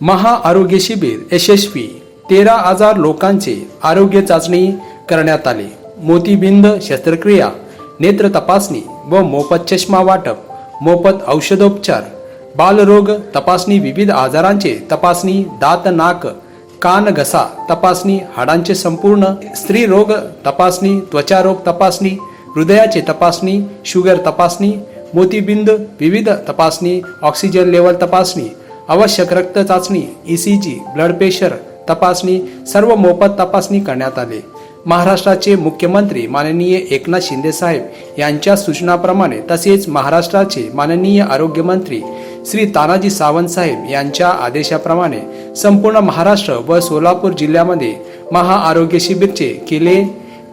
महाआरोग्य शिबिर यशस्वी. तेरा हजार लोकांचे आरोग्य चाचणी करण्यात आले. मोतीबिंद शस्त्रक्रिया नेत्र तपासणी व मोफत चष्मा वाटप मोफत औषधोपचार बालरोग तपासणी विविध आजारांचे तपासणी दात नाक कान घसा तपासणी हाडांचे संपूर्ण स्त्री रोग तपासणी त्वचारोग तपासणी हृदयाचे तपासणी शुगर तपासणी मोतीबिंद विविध तपासणी ऑक्सिजन लेवल तपासणी आवश्यक रक्त चाचणी E C G blood pressure तपासणी सर्व मोफत तपासणी करण्यात आले. महाराष्ट्राचे मुख्यमंत्री माननीय एकनाथ शिंदे साहेब यांच्या सूचनाप्रमाणे तसेच महाराष्ट्राचे माननीय आरोग्यमंत्री श्री तानाजी सावंत साहेब यांच्या आदेशाप्रमाणे संपूर्ण महाराष्ट्र व सोलापूर जिल्ह्यामध्ये महाआरोग्य शिबिरचे केले.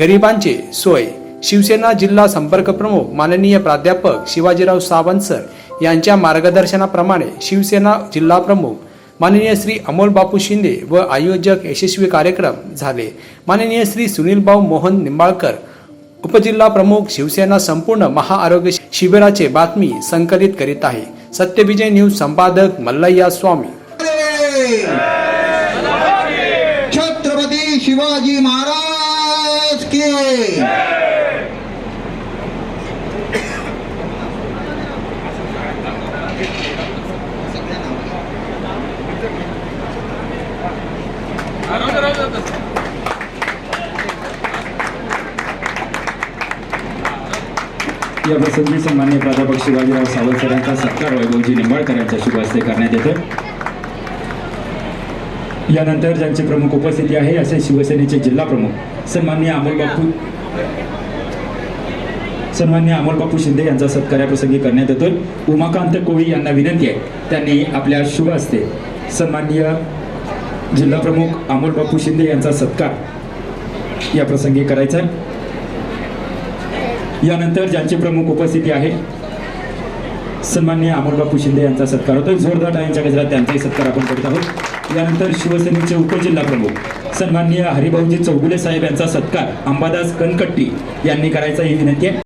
गरिबांचे सोय शिवसेना जिल्हा संपर्क प्रमुख माननीय प्राध्यापक शिवाजीराव सावंत सर यांच्या मार्गदर्शनाप्रमाणे शिवसेना जिल्हा प्रमुख माननीय श्री अमोल बापू शिंदे व आयोजक यशस्वी कार्यक्रम झाले. माननीय श्री सुनीलभाऊ मोहन निंबाळकर उपजिल्हा प्रमुख शिवसेना संपूर्ण महाआरोग्य शिबिराचे बातमी संकलित करीत आहे. सत्यविजय न्यूज संपादक मल्लय्या स्वामी. छत्रपती शिवाजी महाराज की या प्रसंगी सन्मान्य प्राध्यापक शिवाजीराव सावंत सरांचा सत्कार वैभवजी निंबाळकर यांच्या शुभ हस्ते करण्यात येतो यानंतर ज्यांची प्रमुख उपस्थिती आहे असे शिवसेनेचे जिल्हा प्रमुख सन्मान्य अमोल बापू सन्मान्य अमोल बापू शिंदे यांचा सत्कार या प्रसंगी करण्यात येतो उमाकांत कोळी यांना विनंती आहे. त्यांनी आपल्या शुभ हस्ते सन्मान्य जिल्हा प्रमुख अमोल बापू शिंदे यांचा सत्कार या प्रसंगी करायचा आहे. यानंतर ज्यांची प्रमुख उपस्थिती आहे सन्मान्य अमोलबापू शिंदे यांचा सत्कार होतो जोरदार टाळ्यांच्या गजरात त्यांचाही सत्कार आपण करत आहोत. यानंतर शिवसेनेचे उपजिल्हा प्रमुख सन्मान्य हरिभाऊजी चौगुले साहेब यांचा सत्कार अंबादास कनकट्टी यांनी करायचा ही विनंती आहे.